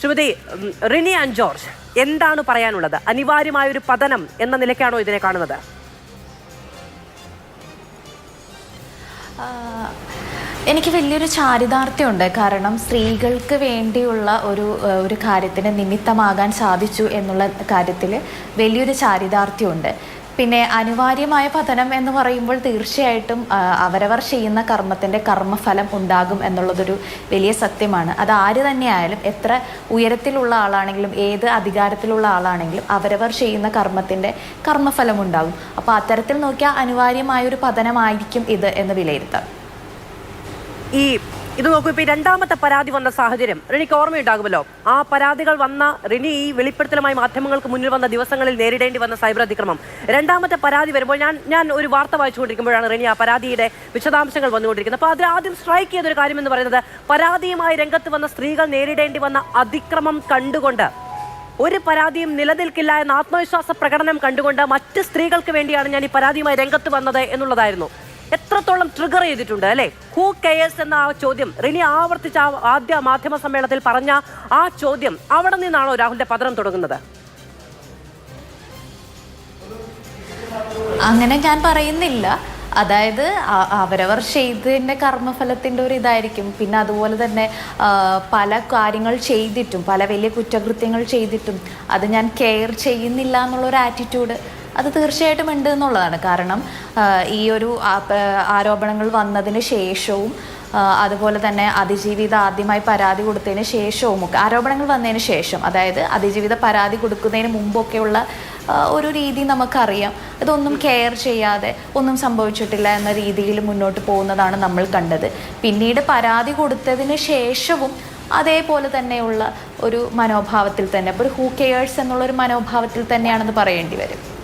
Shrimati Rini and George എന്താണ് പറയാനുള്ളത്? അനിവാര്യമായ ഒരു പതനം എന്ന നിലയ്ക്കാണോ ഇതിനെ കാണുന്നത്? എനിക്ക് വലിയൊരു ചാരിതാർത്ഥ്യമുണ്ട്. കാരണം സ്ത്രീകൾക്ക് വേണ്ടിയുള്ള ഒരു ഒരു കാര്യത്തിന് നിമിത്തമാകാൻ സാധിച്ചു എന്നുള്ള കാര്യത്തിൽ വലിയൊരു ചാരിതാർത്ഥ്യമുണ്ട്. പിന്നെ അനിവാര്യമായ പതനം എന്ന് പറയുമ്പോൾ തീർച്ചയായിട്ടും അവരവർ ചെയ്യുന്ന കർമ്മത്തിന്റെ കർമ്മഫലം ഉണ്ടാകും എന്നുള്ളതൊരു വലിയ സത്യമാണ്. അത് ആര് തന്നെയായാലും എത്ര ഉയരത്തിലുള്ള ആളാണെങ്കിലും ഏത് അധികാരത്തിലുള്ള ആളാണെങ്കിലും അവരവർ ചെയ്യുന്ന കർമ്മത്തിന്റെ കർമ്മഫലം ഉണ്ടാകും. അപ്പോൾ അത്തരത്തിൽ നോക്കിയാൽ അനിവാര്യമായ ഒരു പതനമായിരിക്കും ഇത് എന്ന് വിലയിരുത്താം. ഈ ഇത് നോക്കൂ ഇപ്പൊ രണ്ടാമത്തെ പരാതി വന്ന സാഹചര്യം. റിനിക്ക് ഓർമ്മയുണ്ടാകുമല്ലോ? ആ പരാതികൾ വന്ന റിനി ഈ വെളിപ്പെടുത്തലുമായി മാധ്യമങ്ങൾക്ക് മുന്നിൽ വന്ന ദിവസങ്ങളിൽ നേരിടേണ്ടി വന്ന സൈബർ അതിക്രമം. രണ്ടാമത്തെ പരാതി വരുമ്പോൾ ഞാൻ ഞാൻ ഒരു വാർത്ത വായിച്ചുകൊണ്ടിരിക്കുമ്പോഴാണ് റിനി ആ പരാതിയുടെ വിശദാംശങ്ങൾ വന്നുകൊണ്ടിരിക്കുന്നത്. അപ്പോൾ അതിൽ ആദ്യം സ്ട്രൈക്ക് ചെയ്തൊരു കാര്യം എന്ന് പറയുന്നത് പരാതിയുമായി രംഗത്ത് വന്ന സ്ത്രീകൾ നേരിടേണ്ടി വന്ന അതിക്രമം കണ്ടുകൊണ്ട് ഒരു പരാതിയും നിലനിൽക്കില്ല എന്ന ആത്മവിശ്വാസ പ്രകടനം കണ്ടുകൊണ്ട് മറ്റ് സ്ത്രീകൾക്ക് വേണ്ടിയാണ് ഞാൻ ഈ പരാതിയുമായി രംഗത്ത് വന്നത് എന്നുള്ളതായിരുന്നു. എത്രത്തോളം ട്രിഗർ ചെയ്തിട്ടുണ്ട് അല്ലെ? ഹൂ കെയേഴ്സ് എന്ന ആ ചോദ്യം. റിനി ആവർത്തിച്ച ആദ്യ മാധ്യമ സമ്മേളനത്തിൽ പറഞ്ഞ ആ ചോദ്യം അവിടെ നിന്നാണോ രാഹുലിന്റെ പതനം തുടങ്ങുന്നത്? അങ്ങനെ ഞാൻ പറയുന്നില്ല. അതായത് അവരവർ ചെയ്തതിന്റെ കർമ്മഫലത്തിന്റെ ഒരു ഇതായിരിക്കും. പിന്നെ അതുപോലെ തന്നെ പല കാര്യങ്ങൾ ചെയ്തിട്ടും പല വലിയ കുറ്റകൃത്യങ്ങൾ ചെയ്തിട്ടും അത് ഞാൻ കെയർ ചെയ്യുന്നില്ല എന്നുള്ളൊരു ആറ്റിറ്റ്യൂഡ് അത് തീർച്ചയായിട്ടും ഉണ്ട് എന്നുള്ളതാണ്. കാരണം ഈ ഒരു ആരോപണങ്ങൾ വന്നതിന് ശേഷവും അതുപോലെ തന്നെ അതിജീവിത ആദ്യമായി പരാതി കൊടുത്തതിന് ശേഷവും ഒക്കെ ആരോപണങ്ങൾ വന്നതിന് ശേഷം അതായത് അതിജീവിത പരാതി കൊടുക്കുന്നതിന് മുമ്പൊക്കെയുള്ള ഒരു രീതി നമുക്കറിയാം. ഇതൊന്നും കെയർ ചെയ്യാതെ ഒന്നും സംഭവിച്ചിട്ടില്ല എന്ന രീതിയിൽ മുന്നോട്ട് പോകുന്നതാണ് നമ്മൾ കണ്ടത്. പിന്നീട് പരാതി കൊടുത്തതിന് ശേഷവും അതേപോലെ തന്നെയുള്ള ഒരു മനോഭാവത്തിൽ തന്നെ അപ്പോൾ ഒരു ഹൂ കെയേഴ്സ് എന്നുള്ളൊരു മനോഭാവത്തിൽ തന്നെയാണെന്ന് പറയേണ്ടി വരും.